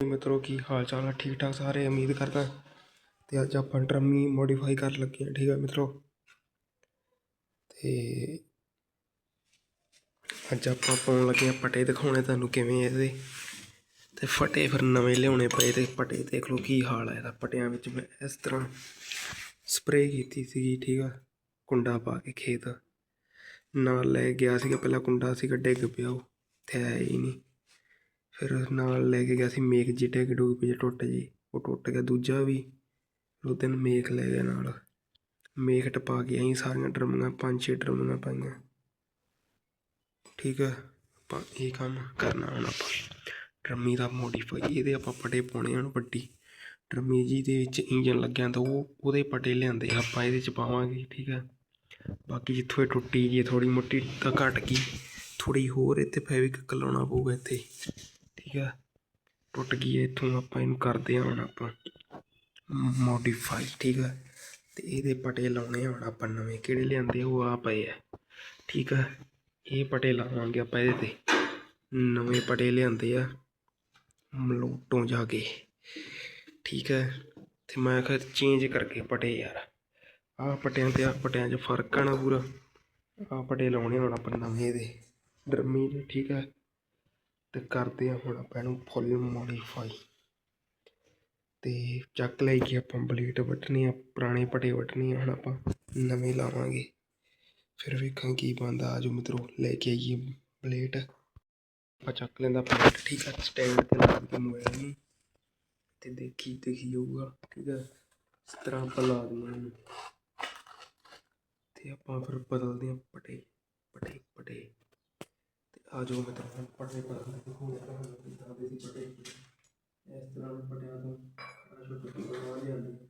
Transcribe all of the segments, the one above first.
ਮਿੱਤਰੋ ਕੀ ਹਾਲ ਚਾਲ ਹੈ ਠੀਕ ਠਾਕ ਸਾਰੇ? ਉਮੀਦ ਕਰਦਾ ਤੇ ਅੱਜ ਆਪਾਂ ਡਰਮੀ ਮੋਡੀਫਾਈ ਕਰਨ ਲੱਗੇ ਹਾਂ ਠੀਕ ਹੈ ਮਿੱਤਰੋ? ਤੇ ਅੱਜ ਆਪਾਂ ਪਾਉਣ ਲੱਗੇ ਹਾਂ ਪਟੇ, ਦਿਖਾਉਣੇ ਤੁਹਾਨੂੰ ਕਿਵੇਂ ਇਹਦੇ। ਤੇ ਫਟੇ ਫਿਰ ਨਵੇਂ ਲਿਆਉਣੇ ਪਏ ਤੇ ਪਟੇ, ਦੇਖ ਲਓ ਕੀ ਹਾਲ ਹੈ ਇਹਦਾ। ਪਟਿਆਂ ਵਿੱਚ ਮੈਂ ਇਸ ਤਰ੍ਹਾਂ ਸਪਰੇਅ ਕੀਤੀ ਸੀ ਠੀਕ ਆ, ਕੁੰਡਾ ਪਾ ਕੇ ਖੇਤ। ਨਾਲ ਲੈ ਗਿਆ ਸੀਗਾ, ਪਹਿਲਾਂ ਕੁੰਡਾ ਸੀਗਾ ਡਿੱਗ ਪਿਆ ਉਹ, ਤੇ ਹੈ ਹੀ ਨਹੀਂ। ਫਿਰ ਨਾਲ ਲੈ ਕੇ ਗਿਆ ਸੀ ਮੇਖ ਜੀ ਡਿੱਗ ਡੁੱਗ ਪਈ ਟੁੱਟ ਜੀ, ਉਹ ਟੁੱਟ ਗਿਆ ਦੂਜਾ ਵੀ ਉਹ ਦਿਨ ਮੇਖ ਲੈ ਗਿਆ ਨਾਲ। ਮੇਖ ਟਪਾ ਕੇ ਅਸੀਂ ਸਾਰੀਆਂ ਡਰਮੀਆਂ, ਪੰਜ ਛੇ ਡਰਮੀਆਂ ਪਾਈਆਂ। ਠੀਕ ਹੈ ਆਪਾਂ ਇਹ ਕੰਮ ਕਰਨਾ ਹੁਣ ਆਪਾਂ। ਡਰਮੀ ਦਾ ਮੋਡੀਫਾਈ ਇਹਦੇ ਆਪਾਂ ਪਟੇ ਪਾਉਣੇ ਹਨ ਵੱਡੀ। ਡਰਮੀ ਜੀ ਦੇ ਵਿੱਚ ਇੰਜਨ ਲੱਗਿਆ ਤਾਂ ਉਹ, ਉਹਦੇ ਪਟੇ ਲਿਆਂਦੇ ਆਪਾਂ ਇਹਦੇ ਚ ਪਾਵਾਂਗੇ, ਠੀਕ ਹੈ ਬਾਕੀ ਜਿੱਥੋਂ ਇਹ ਟੁੱਟੀ ਜੀ ਥੋੜੀ ਮੋਟੀ ਤਾਂ ਘਟ ਗਈ। ਥੋੜੀ ਹੋਰ ਇੱਥੇ ਫੈਵਿਕ ਲਾਉਣਾ ਪਊਗਾ ਇੱਥੇ। ਠੀਕ ਹੈ। ਟੁੱਟ ਗਈ ਹੈ, ਇੱਥੋਂ ਆਪਾਂ ਇਹਨੂੰ ਕਰਦੇ ਹਾਂ ਹੁਣ ਆਪਾਂ ਮੋਡੀਫਾਈ ਠੀਕ ਹੈ। ਤੇ ਇਹਦੇ ਪਟੇ ਲਾਉਣੇ ਆ ਹੁਣ ਆਪਾਂ ਨਵੇਂ, ਕਿਹੜੇ ਲਿਆਂਦੇ ਉਹ ਆ ਪਏ ਆ। ਠੀਕ ਹੈ, ਇਹ ਪਟੇ ਲਾਵਾਂਗੇ ਆਪਾਂ ਇਹਦੇ ਤੇ। ਨਵੇਂ ਪਟੇ ਲਿਆਂਦੇ ਆ, ਮਲੋਟੋਂ ਜਾ ਕੇ। ਠੀਕ ਹੈ, ਤੇ ਮੈਂ ਕਿਹਾ ਚੇਂਜ ਕਰਕੇ ਪਟੇ ਯਾਰ। ਆਹ ਪਟਿਆਂ ਤੇ, ਆਹ ਪਟਿਆਂ 'ਚ ਫ਼ਰਕ ਆ ਨਾ ਪੂਰਾ। ਆਹ ਪਟੇ ਲਾਉਣੇ ਹੁਣ ਆਪਾਂ ਨਵੇਂ ਦੇ। ਡਰਮੀ ਦੇ, ਠੀਕ ਹੈ। ਅਤੇ ਕਰਦੇ ਹਾਂ ਹੁਣ ਆਪਾਂ ਇਹਨੂੰ ਫੁੱਲ ਮੋਡੀਫਾਈ ਅਤੇ ਚੱਕ ਲੈ ਕੇ ਆਪਾਂ ਬਲੇਟ ਵੱਟਣੀ ਆ, ਪੁਰਾਣੇ ਪਟੇ ਵੱਟਣੀ ਆ, ਹੁਣ ਆਪਾਂ ਨਵੇਂ ਲਾਵਾਂਗੇ। ਫਿਰ ਵੇਖਾਂ ਕੀ ਬੰਦਾ ਆਜੋ ਮਿੱਤਰੋ, ਲੈ ਕੇ ਆਈਏ ਬਲੇਟ ਆਪਾਂ ਚੱਕ ਲੈਂਦਾ ਪਲੇਟ ਠੀਕ ਆ ਸਟੈਂਡ ਤੇ ਲਾ ਕੇ ਮੋਬਾਈਲ ਨੂੰ ਤੇ ਦੇਖੀ ਦੇਖੀ ਜਾਊਗਾ ਠੀਕ ਹੈ ਇਸ ਤਰ੍ਹਾਂ ਆਪਾਂ ਲਾ ਦਿੰਦੇ ਹਾਂ ਤੇ ਆਪਾਂ ਫਿਰ ਬਦਲਦੇ ਹਾਂ ਪਟੇ। ਤੇ ਆ ਜਾਓ, ਮੈਂ ਤੁਹਾਨੂੰ ਪਟੇ ਬਦਲ ਕੇ ਦਿਖਾਉਂਦਾ ਦੇ ਸੀ ਪਟੇ ਇਸ ਤਰ੍ਹਾਂ ਦੇ ਤੋਂ ਛੋਟੀ ਛੋਟੀ ਬਣਾ ਲਿਆਂਦੀ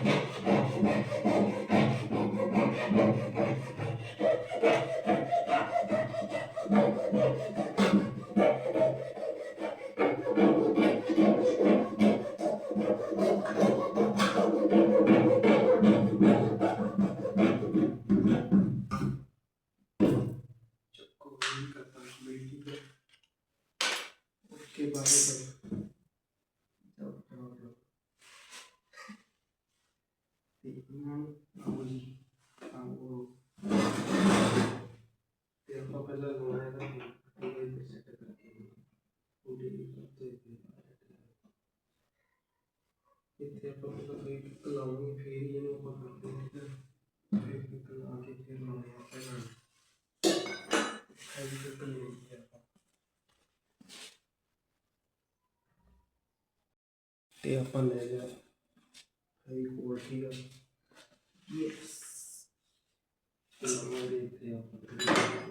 ਇੱਥੇ ਆਪਾਂ ਪਹਿਲਾਂ ਕੋਈ ਕਿੱਕ ਲਾਉਣੀ ਫਿਰ ਹੀ ਇਹਨੂੰ ਆਪਾਂ ਕਰਦੇ ਹਾਂ ਠੀਕ ਹੈ ਫਿਰ ਲਾ ਕੇ ਫਿਰ ਲਾਉਣੇ ਆ ਪਹਿਲਾਂ ਹੈਵੀ ਕਿੱਕ ਲੈ ਲਈ ਆਪਾਂ ਤੇ ਆਪਾਂ ਲੈ ਲਿਆ ਹੈਵੀ ਕੋਡ ਠੀਕ ਹੈ ਯੈਸ ਲਾਵਾਂਗੇ ਇੱਥੇ ਆਪਾਂ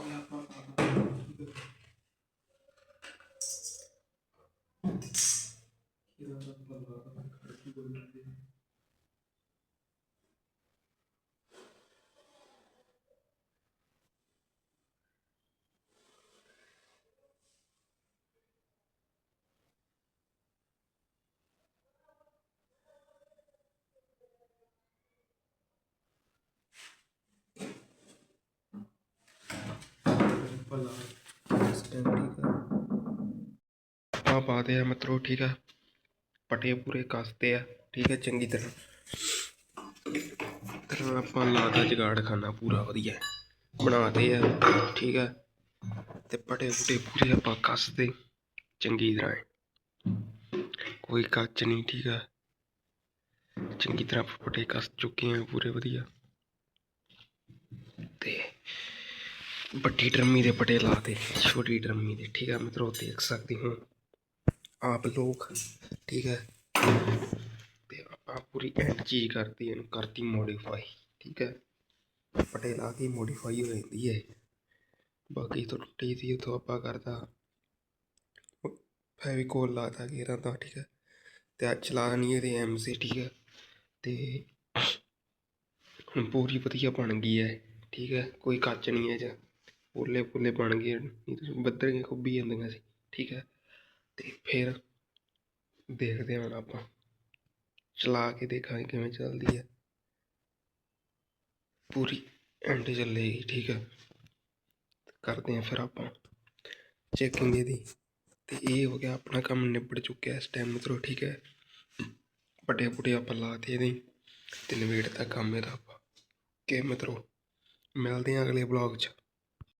hesaplama yapmak lazım. Kiranın kullanmalarına ਲਾਉਣਾ ਹੈ ਟੁੱਟੀ ਗਈ ਆਪਾਂ ਪਾਦੇ ਆ ਮਤਰੋ, ਠੀਕ ਆ। ਪਟੇ ਪੂਰੇ ਕੱਸਦੇ ਆ, ਠੀਕ ਹੈ ਚੰਗੀ ਤਰ੍ਹਾਂ। ਤਰ੍ਹਾਂ ਆਪਾਂ ਲਾਦਾ ਜਗਾੜ ਖਾਨਾ ਪੂਰਾ ਵਧੀਆ। ਬਣਾਦੇ ਆ, ਠੀਕ ਆ। ਤੇ ਪਟੇ ਪੁਟੇ ਪੂਰੇ ਆਪਾਂ ਕੱਸਦੇ ਚੰਗੀ ਤਰ੍ਹਾਂ। ਕੋਈ ਕੱਚ ਨਹੀਂ, ਠੀਕ ਹੈ ਚੰਗੀ ਤਰ੍ਹਾਂ ਪਟੇ ਕੱਸ ਚੁੱਕੇ ਆ, ਪੂਰੇ ਵਧੀਆ। ਤੇ ਵੱਡੀ ਡਰਮੀ ਦੇ ਪਟੇ ਲਾਤੇ ਛੋਟੀ ਡਰਮੀ ਦੇ, ਠੀਕ ਹੈ ਮਿੱਤਰੋ, ਦੇਖ ਸਕਦੇ ਹੋ। ਆਪ ਲੋਕ, ਠੀਕ ਹੈ ਤੇ ਆਪਾਂ ਪੂਰੀ ਐਂਡ ਚੀਜ਼ ਕਰਤੀ, ਇਹਨੂੰ ਕਰਤੀ ਮੋਡੀਫਾਈ ਠੀਕ ਹੈ ਪਟੇ ਲਾ ਕੇ ਮੋਡੀਫਾਈ ਹੋ ਜਾਂਦੀ ਹੈ। ਬਾਕੀ ਤੋਂ ਟੁੱਟੀ ਸੀ, ਉਥੋਂ ਆਪਾਂ ਕਰਦਾ ਫੈਵੀਕੋਲ ਲਾਤਾ ਗੇਰਾਂ ਤਾਂ ਠੀਕ ਹੈ ਤੇ ਅੱਜ ਚਲਾਣੀ ਇਹਦੇ ਐਮਸੀ ਠੀਕ ਹੈ ਤੇ ਹੁਣ ਪੂਰੀ ਵਧੀਆ ਬਣ ਗਈ ਹੈ, ਠੀਕ ਹੈ ਕੋਈ ਕੱਚ ਨਹੀਂ ਹੈ ਜਾਂ ਪੋਲੇ ਪੋਲੇ ਬਣ ਗਏ ਨਹੀਂ ਤਾਂ ਖੁੱਬੀ ਜਾਂਦੀਆਂ ਸੀ, ਠੀਕ ਹੈ। ਅਤੇ ਫਿਰ ਦੇਖਦੇ ਹਾਂ ਹੁਣ ਆਪਾਂ, ਚਲਾ ਕੇ ਦੇਖਾਂਗੇ ਕਿਵੇਂ ਚੱਲਦੀ ਹੈ। ਪੂਰੀ ਐਂਡ ਚੱਲੇਗੀ, ਠੀਕ ਹੈ। ਕਰਦੇ ਹਾਂ ਫਿਰ ਆਪਾਂ ਚੈਕਿੰਗ ਇਹਦੀ। ਤੇ ਇਹ ਹੋ ਗਿਆ ਆਪਣਾ ਕੰਮ ਨਿਬੜ ਚੁੱਕਿਆ ਇਸ ਟਾਈਮ ਮਿੱਤਰੋ, ਠੀਕ ਹੈ। ਪਟੇ ਪੁਟੇ ਆਪਾਂ ਲਾਤੇ ਇਹਦੇ, ਤੇ ਨਵੇੜ ਦਾ ਕੰਮ ਇਹਦਾ ਆਪਾਂ। ਕਿ ਮਿੱਤਰੋ, ਮਿਲਦੇ ਹਾਂ ਅਗਲੇ ਬਲੌਗ 'ਚ।